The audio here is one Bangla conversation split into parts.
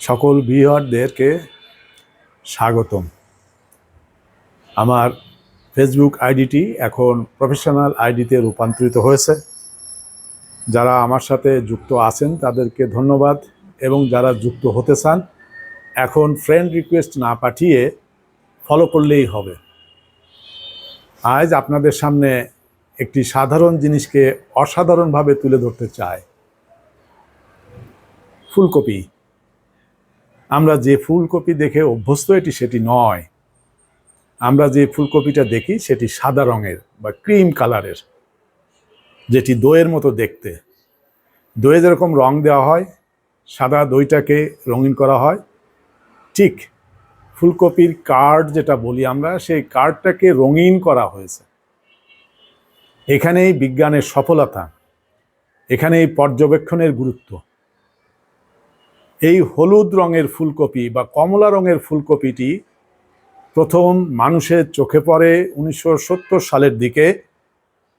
সকল ভিউয়ারদেরকে স্বাগতম। আমার ফেসবুক আইডিটি এখন প্রফেশনাল আইডিতে রূপান্তরিত হয়েছে। যারা আমার সাথে যুক্ত আছেন, তাদেরকে ধন্যবাদ এবং যারা যুক্ত হতে চান, এখন ফ্রেন্ড রিকোয়েস্ট না পাঠিয়ে ফলো করলেই হবে। আজ আপনাদের সামনে একটি সাধারণ জিনিসকে অসাধারণভাবে তুলে ধরতে চায় ফুলকপি। আমরা যে ফুলকপি দেখে অভ্যস্ত এটি, সেটি নয়। আমরা যে ফুলকপিটা দেখি, সেটি সাদা রঙের বা ক্রিম কালারের, যেটি দইয়ের মতো দেখতে। দইয়ে যেরকম রং দেওয়া হয়, সাদা দইটাকে রঙিন করা হয়। ঠিক ফুলকপির কার্ড যেটা বলি আমরা, সেই কার্ডটাকে রঙিন করা হয়েছে। এখানেই বিজ্ঞানের সফলতা, এখানেই পর্যবেক্ষণের গুরুত্ব। এই হলুদ রঙের ফুলকপি বা কমলা রঙের ফুলকপিটি প্রথম মানুষের চোখে পড়ে উনিশশো সত্তর সালের দিকে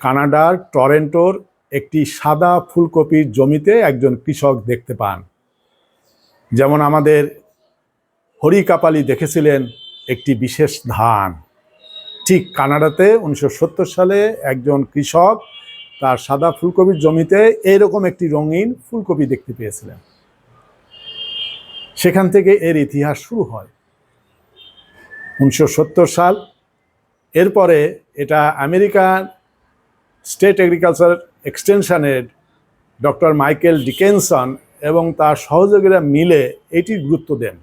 কানাডার টরেন্টোর একটি সাদা ফুলকপির জমিতে একজন কৃষক দেখতে পান। যেমন আমাদের হরিকাপালি দেখেছিলেন একটি বিশেষ ধান। ঠিক কানাডাতে উনিশশো সত্তর সালে একজন কৃষক তার সাদা ফুলকপির জমিতে এইরকম একটি রঙিন ফুলকপি দেখতে পেয়েছিলেন। সেখান থেকে এর ইতিহাস শুরু হয়। উনিশশো সত্তর সাল, এরপরে এটা আমেরিকান স্টেট এগ্রিকালচার এক্সটেনশনের ডক্টর মাইকেল ডিকেনসন এবং তার সহযোগীরা মিলে এটির গুরুত্ব দেন।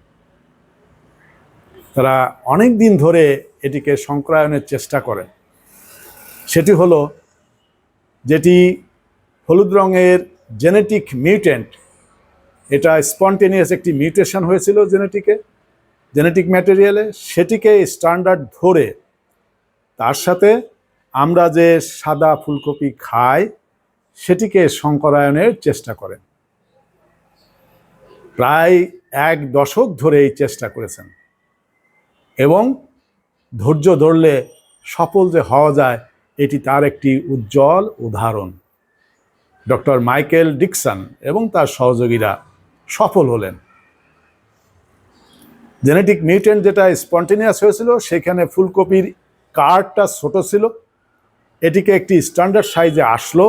তারা অনেক দিন ধরে এটিকে সংক্রায়নের চেষ্টা করেন। সেটি হলো, যেটি হলুদ রঙের জেনেটিক মিউটেন্ট এটা স্পন্টেনিয়াস একটি মিউটেশন হয়েছিল জেনেটিকে, জেনেটিক ম্যাটেরিয়ালে। সেটিকে স্ট্যান্ডার্ড ধরে তার সাথে আমরা যে সাদা ফুলকপি খাই, সেটিকে সংকরায়নের চেষ্টা করেন। প্রায় এক দশক ধরে এই চেষ্টা করেছেন। এবং ধৈর্য ধরলে সফল যে হওয়া যায়, এটি তার একটি উজ্জ্বল উদাহরণ। ডক্টর মাইকেল ডিকসন এবং তার সহযোগীরা সফল হলেন। জেনেটিক মিউটেন্ট যেটা স্পন্টেনিয়াস হয়েছিল, সেখানে ফুলকপির কার্ডটা ছোট ছিল। এটিকে একটি স্ট্যান্ডার্ড সাইজে আসলো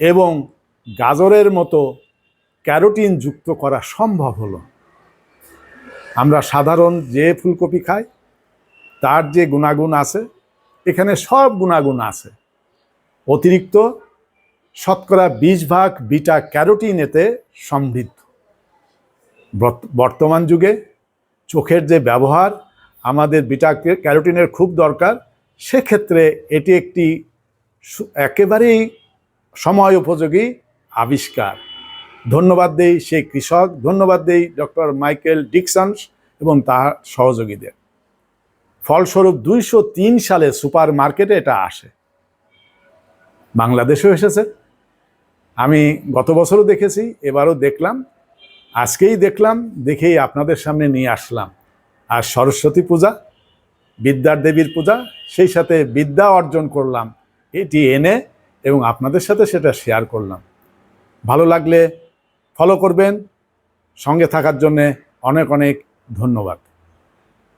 এবং গাজরের মতো ক্যারোটিন যুক্ত করা সম্ভব হলো। আমরা সাধারণ যে ফুলকপি খাই, তার যে গুণাগুণ আছে, এখানে সব গুণাগুণ আছে। অতিরিক্ত শতকরা বিশ ভাগ বিটা ক্যারোটিন এতে সমৃদ্ধ। বর্তমান যুগে চোখের যে ব্যবহার, আমাদের বিটা ক্যারোটিনের খুব দরকার, সেক্ষেত্রে এটি একটি একেবারেই সময় উপযোগী আবিষ্কার। ধন্যবাদ দেই সেই কৃষক, ধন্যবাদ দেই ডক্টর মাইকেল ডিকসন্স এবং তার সহযোগীদের। ফলস্বরূপ দুইশো তিন সালে সুপার মার্কেটে এটা আসে। বাংলাদেশেও এসেছে। আমি গত বছরও দেখেছি, এবারও দেখলাম। আজকেই দেখলাম, দেখেই আপনাদের সামনে নিয়ে আসলাম। আর সরস্বতী পূজা, বিদ্যার দেবীর পূজা, সেই সাথে বিদ্যা অর্জন করলাম। এটি এনে এবং আপনাদের সাথে সেটা শেয়ার করলাম। ভালো লাগলে ফলো করবেন। সঙ্গে থাকার জন্যে অনেক অনেক ধন্যবাদ।